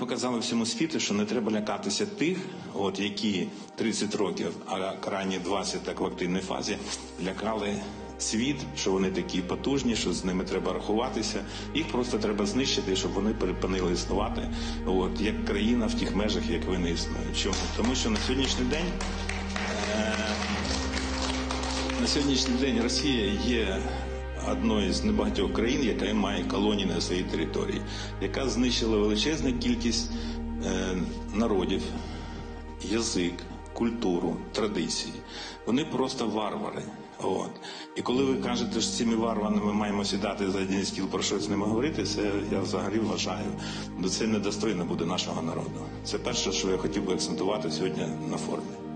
Показали всьому світу, що не треба лякатися тих, от які 30 років, а крайні 20 так в активній фазі, лякали світ, що вони такі потужні, що з ними треба рахуватися. Їх просто треба знищити, щоб вони припинили існувати. От як країна в тих межах, як вони існують. Чому? Тому що на сьогоднішній день. Е- на сьогоднішній день Росія є одною з небагатьох країн, яка має колонії на своїй території, яка знищила величезну кількість е, народів, язик, культуру, традиції. Вони просто варвари. От. І коли ви кажете, що з цими варварами ми маємо сідати за один стіл про щось з ними говорити, це я взагалі вважаю, бо це недостойно буде нашого народу. Це перше, що я хотів би акцентувати сьогодні на форумі.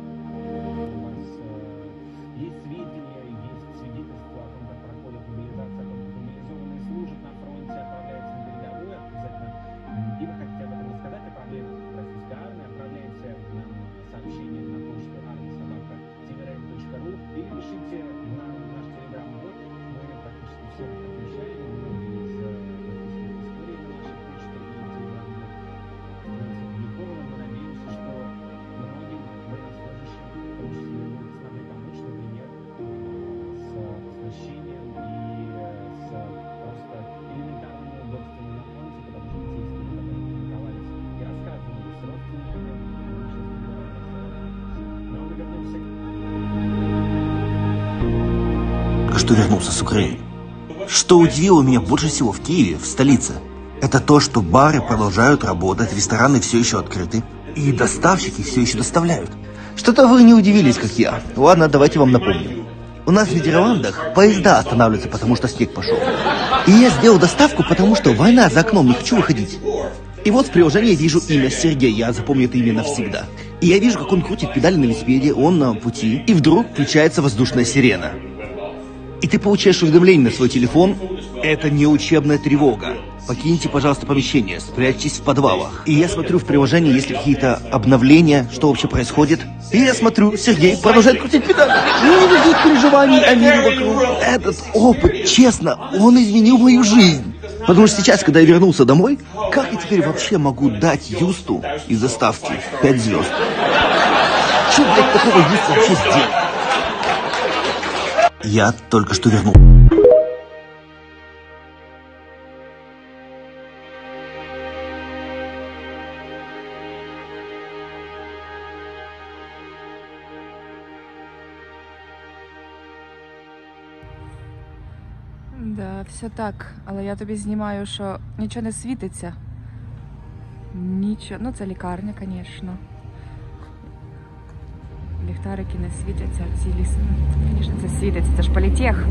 Что вернулся с Украины. Что удивило меня больше всего в Киеве, в столице, это то, что бары продолжают работать, рестораны все еще открыты, и доставщики все еще доставляют. Что-то вы не удивились, как я. Ладно, давайте вам напомню. У нас в Нидерландах поезда останавливаются, потому что снег пошел. И я сделал доставку, потому что война за окном, не хочу выходить. И вот в приложении вижу имя Сергей, я запомню это имя навсегда. И я вижу, как он крутит педали на велосипеде, он на пути, и вдруг включается воздушная сирена. И ты получаешь уведомление на свой телефон. Это не учебная тревога. Покиньте, пожалуйста, помещение, спрячьтесь в подвалах. И я смотрю в приложении, есть ли какие-то обновления, что вообще происходит. И я смотрю, Сергей продолжает крутить педали. Никаких переживаний о мире вокруг. Этот опыт, честно, он изменил мою жизнь. Потому что сейчас, когда я вернулся домой, как я теперь вообще могу дать Юсту из заставки 5 звезд? Что, блядь, такого Юст вообще сделал? Я только что вернул. Да, все так. Але я тобі знімаю, що нічого не світиться. Нічого. Ну, це лікарня, звісно. Ліхтарики не світяться, ці ліси. Ну, Звісно, це світиться, це ж політех.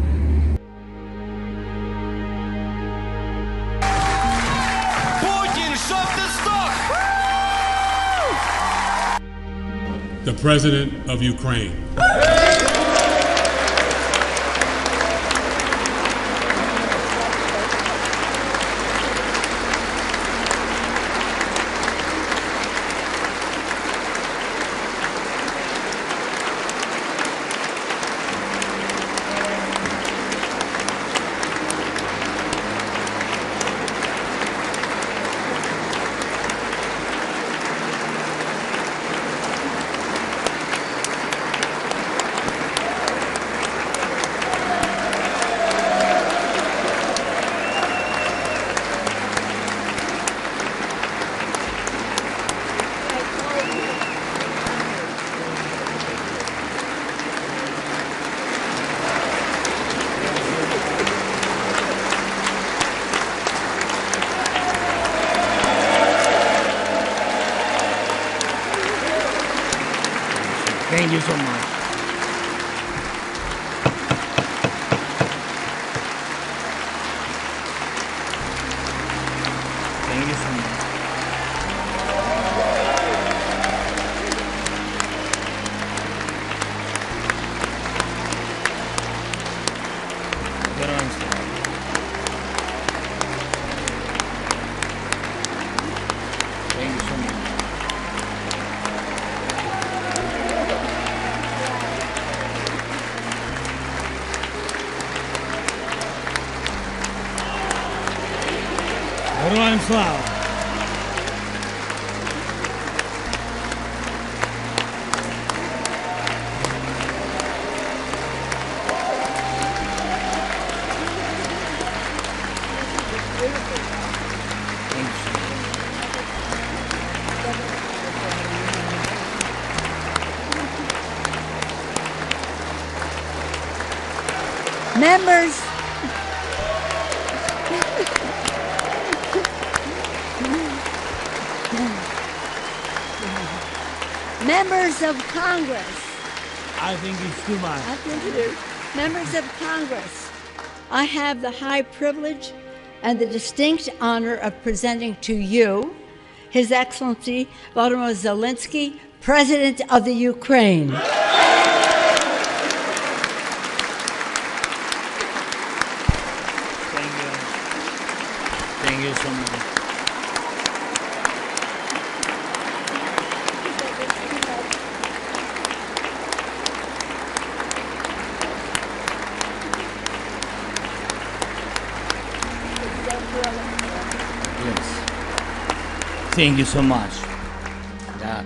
Путін, щоб ти здох! the President of Ukraine. Thank you so much. Героям слава! Members. Members of Congress. I think it's too much. I think it is. Members of Congress, I have the high privilege and the distinct honor of presenting to you His Excellency Volodymyr Zelensky, President of the Ukraine. Thank you. Thank you so much. Thank you so much. Yeah.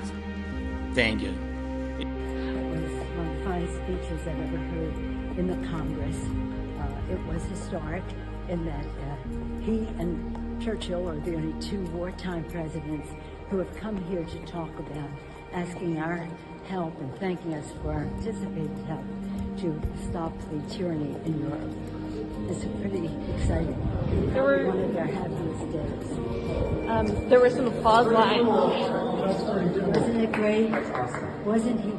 Thank you. was one of the finest speeches I've ever heard in the Congress. Uh, it was historic in that uh, he and Churchill are the only two wartime presidents who have come here to talk about asking our help and thanking us for our anticipated help to stop the tyranny in Europe. It's pretty exciting. There were- one of their happiest days. Um, there were some applause lines. Wasn't it great? Wasn't he